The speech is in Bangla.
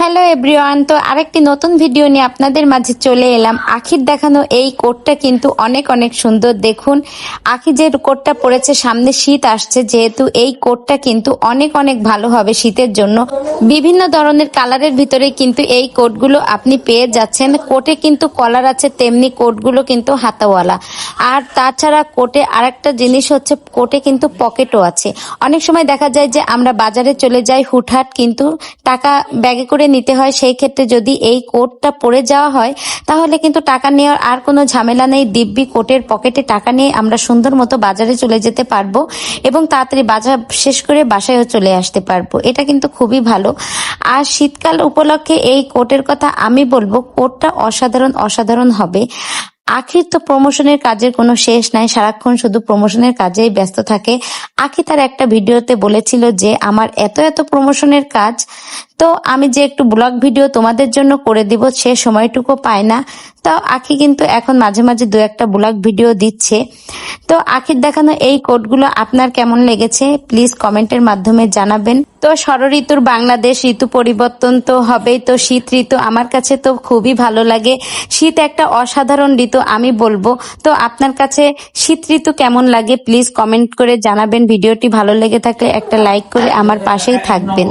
হ্যালো এভরিওয়ান তো আরেকটি নতুন ভিডিও নিয়ে আপনাদের মাঝে চলে এলাম। আখির দেখানো এই কোটটা কিন্তু অনেক অনেক সুন্দর। দেখুন, আখি যে কোটটা পরেছে, সামনে শীত আসছে, যেহেতু এই কোটটা কিন্তু অনেক অনেক ভালো হবে শীতের জন্য। বিভিন্ন ধরনের কালারের ভিতরে কিন্তু এই কোটগুলো আপনি পেয়ে যাচ্ছেন। কোটে কিন্তু কলার আছে, তেমনি কোটগুলো কিন্তু হাতাওয়ালা। আর তাছাড়া কোটে আরেকটা জিনিস হচ্ছে, কোটে কিন্তু পকেটও আছে। অনেক সময় দেখা যায় যে আমরা বাজারে চলে যাই, হুটহাট কিন্তু টাকা ব্যাগে করে নিতে হয়, সেই ক্ষেত্রে যদি এই কোটটা পরে যাওয়া হয়, তাহলে কিন্তু টাকা নেওয়ার আর কোনো ঝামেলা নেই। দিব্যি কোটের পকেটে টাকা নিয়ে আমরা সুন্দর মতো বাজারে চলে যেতে পারব এবং তাড়াতাড়ি বাজার শেষ করে বাসায়ও চলে আসতে পারব। এটা কিন্তু খুবই ভালো। আর শীতকাল উপলক্ষে এই কোটের কথা আমি বলব, কোটটা অসাধারণ অসাধারণ হবে। আখির তো প্রমোশনের কাজের কোনো শেষ নাই, সারাক্ষণ শুধু প্রমোশনের কাজেই ব্যস্ত থাকে। আখি তার একটা ভিডিওতে বলেছিল যে, আমার এত এত প্রমোশনের কাজ তো আমি যে একটু ব্লগ ভিডিও তোমাদের জন্য করে দিব, সে সময়টুকু পায় না। তো আখি কিন্তু এখন মাঝে মাঝে দু একটা ব্লগ ভিডিও দিচ্ছে। তো আখির দেখানো এই কোডগুলো আপনার কেমন লেগেছে? প্লিজ কমেন্টের মাধ্যমে জানাবেন। তো ষড় ঋতুর বাংলাদেশ ঋতু পরিবর্তন তো হবেই। তো শীত ঋতু আমার কাছে তো খুবই ভালো লাগে। শীত একটা অসাধারণ ঋতু আমি বলব। তো আপনার কাছে শীত ঋতু কেমন লাগে? প্লিজ কমেন্ট করে জানাবেন। ভিডিওটি ভালো লেগে থাকলে একটা লাইক করে আমার পাশেই থাকবেন।